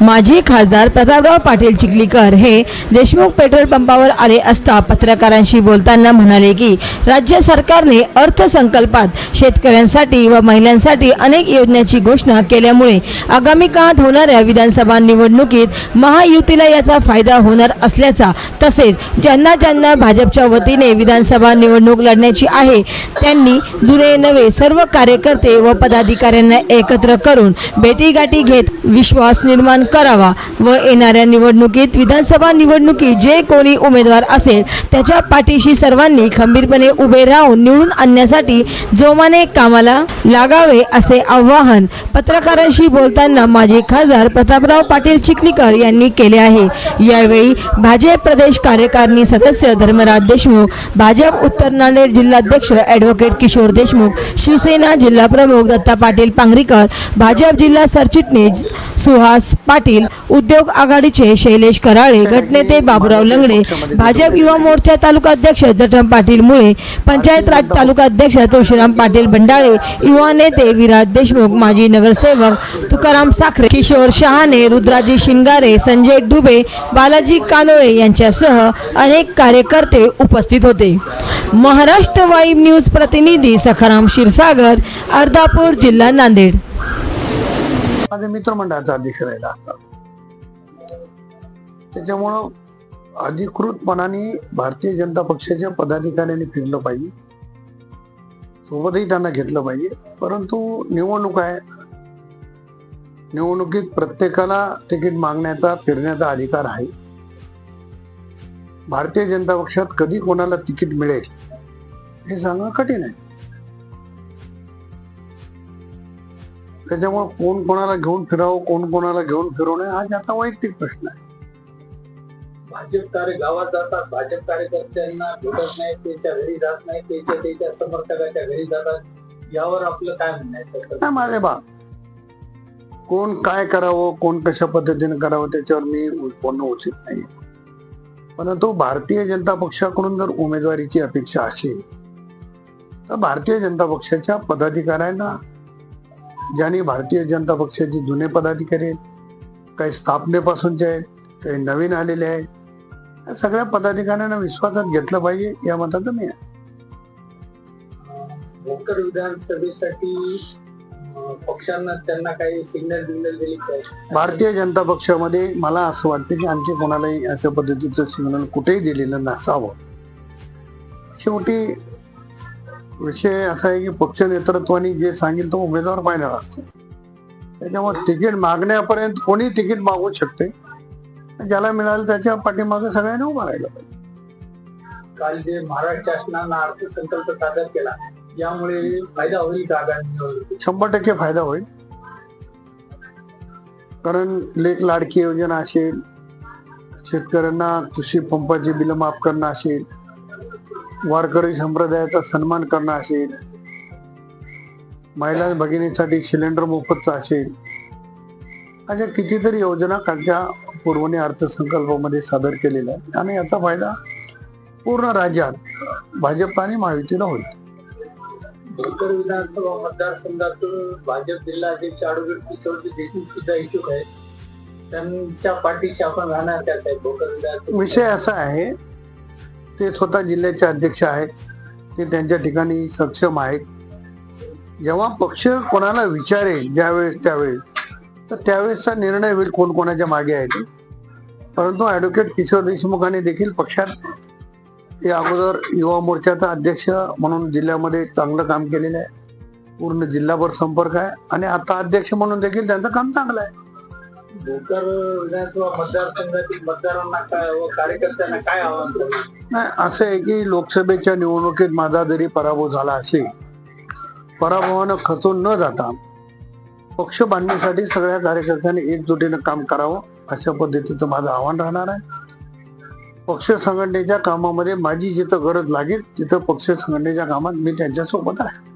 माजी खासदार प्रतापराव पाटील चिखलीकर हे देशमुख पेट्रोल पंपावर आले असता पत्रकारांशी बोलताना म्हणाले की राज्य सरकारने अर्थसंकल्पात शेतकऱ्यांसाठी व महिलांसाठी अनेक योजनांची घोषणा केल्यामुळे आगामी काळात होणाऱ्या विधानसभा निवडणुकीत महायुतीला याचा फायदा होणार असल्याचा तसेच ज्यांना ज्यांना भाजपच्या वतीने विधानसभा निवडणूक लढण्याची आहे त्यांनी जुने नवे सर्व कार्यकर्ते व पदाधिकाऱ्यांना एकत्र करून भेटीगाठी घेत विश्वास निर्माण करावा व येणाऱ्या निवडणुकीत विधानसभा निवडणुकीत जे कोणी उमेदवार असेल त्याच्या पाठीशी सर्वांनी खंबीरपणे उभे राहून निवडून आणण्यासाठी जोमाने कामाला लागावे असे आवाहन पत्रकारांशी बोलताना माजी खासदार प्रतापराव पाटील चिखलीकर यांनी केले आहे. यावेळी भाजप प्रदेश कार्यकारिणी सदस्य धर्मराज देशमुख भाजप उत्तर नांदेड जिल्हाध्यक्ष ॲडव्होकेट किशोर देशमुख शिवसेना जिल्हा प्रमुख दत्ता पाटील पांगरीकर भाजप जिल्हा सरचिटणीस सुहास पाटील उद्योग आघाडीचे शैलेश कराळे गटनेते बाबुराव लंगडे भाजप युवा मोर्चा तालुकाध्यक्ष जटम पाटील मुळे पंचायत राज तालुकाध्यक्ष तुळशीराम पाटील भंडाळे युवा नेते विराज देशमुख माजी नगरसेवक तुकाराम साखरे किशोर शहाणे रुद्राजी शिंगारे संजय डुबे बालाजी कानोळे यांच्यासह अनेक कार्यकर्ते उपस्थित होते. महाराष्ट्र वाईब न्यूज प्रतिनिधी सखाराम क्षीरसागर अर्धापूर जिल्हा नांदेड. माझ्या मित्रमंडळाचा अध्यक्ष राहिला असता त्याच्यामुळं अधिकृतपणाने भारतीय जनता पक्षाच्या पदाधिकाऱ्यांनी फिरलं पाहिजे. सोबतही त्यांना घेतलं पाहिजे. परंतु निवडणूक आहे. निवडणुकीत प्रत्येकाला तिकीट मागण्याचा फिरण्याचा अधिकार आहे. भारतीय जनता पक्षात कधी कोणाला तिकीट मिळेल हे सांगणं कठीण आहे. त्याच्यामुळे कोण कोणाला घेऊन फिरावं कोण कोणाला घेऊन फिरू नये हा त्याचा वैयक्तिक प्रश्न आहे. भाजप कार्य गावात जातात भाजप कार्यकर्त्यांना भेटत नाही त्याच्या घरी जात नाही त्याच्या त्याच्या समर्थकाच्या घरी जातात. यावर आपलं काय म्हणणं माझे बा कोण काय करावं कोण कशा पद्धतीने करावं त्याच्यावर मी बोलणं उचित नाही परंतु भारतीय जनता पक्षाकडून जर उमेदवारीची अपेक्षा असेल तर भारतीय जनता पक्षाच्या पदाधिकाऱ्यांना ज्यांनी भारतीय जनता पक्षाचे जुने पदाधिकारी आहेत काही स्थापनेपासूनचे आहेत काही नवीन आलेले आहेत या सगळ्या पदाधिकाऱ्यांना विश्वासात घेतलं पाहिजे या मताचं मी आहे. भोकर विधानसभेसाठी पक्षांना त्यांना काही सिग्नल बिग्नल दिली पाहिजे भारतीय जनता पक्षामध्ये मला असं वाटतं की आणखी कोणालाही अशा पद्धतीचं सिग्नल कुठेही दिलेलं नसावं शेवटी विषय असा आहे की पक्ष नेतृत्वाने जे सांगेल तो उमेदवार फायनल असतो. त्याच्यामुळे तिकीट मागण्यापर्यंत कोणी तिकीट मागू शकते. ज्याला मिळालं त्याच्या पाठीमागे सगळ्यांनी उभा राहिलं पाहिजे. काल जे महाराष्ट्र शासनानं अर्थसंकल्प सादर केला यामुळे फायदा होईल का शंभर टक्के फायदा होईल. कारण लेख लाडकी योजना असेल शेतकऱ्यांना कृषी पंपाची बिल माफ करणं असेल वारकरी संप्रदायाचा सन्मान करणं असेल महिला भगिनीसाठी सिलेंडर मोफतचा असेल अशा कितीतरी योजना कालच्या पूर्वने अर्थसंकल्पामध्ये सादर केलेल्या आहेत. आणि याचा फायदा पूर्ण राज्यात भाजप आणि महायुतीला होईल. भोकर विधानसभा मतदारसंघातून भाजप जिल्हाध्यक्ष किशोरजी सुद्धा इच्छुक आहेत. त्यांच्या पाठीशी आपण राहणार त्या साहेब भोकर विधानसभा. विषय असा आहे ते स्वतः जिल्ह्याचे अध्यक्ष आहेत. ते त्यांच्या ठिकाणी सक्षम आहेत. जेव्हा पक्ष कोणाला विचारेल ज्यावेळेस त्यावेळेस तर त्यावेळेसचा निर्णय होईल कोण कोणाच्या मागे आहे ते. परंतु ॲडव्होकेट किशोर देशमुखांनी देखील पक्षात ते अगोदर युवा मोर्चाचा अध्यक्ष म्हणून जिल्ह्यामध्ये चांगलं काम केलेलं आहे. पूर्ण जिल्हाभर संपर्क आहे. आणि आता अध्यक्ष म्हणून देखील त्यांचं काम चांगलं आहे. भोकर विधानसभा मतदारसंघातील मतदारांना काय व कार्यकर्त्यांना काय आव्हान करणार नाही असं आहे की लोकसभेच्या निवडणुकीत माझा जरी पराभव झाला असेल पराभवानं खचून न जाता पक्ष बांधण्यासाठी सगळ्या कार्यकर्त्यांनी एकजुटीनं काम करावं अशा पद्धतीचं माझं आव्हान राहणार आहे. पक्ष संघटनेच्या कामामध्ये माझी जिथं गरज लागेल तिथं पक्ष संघटनेच्या कामात मी त्यांच्यासोबत आहे.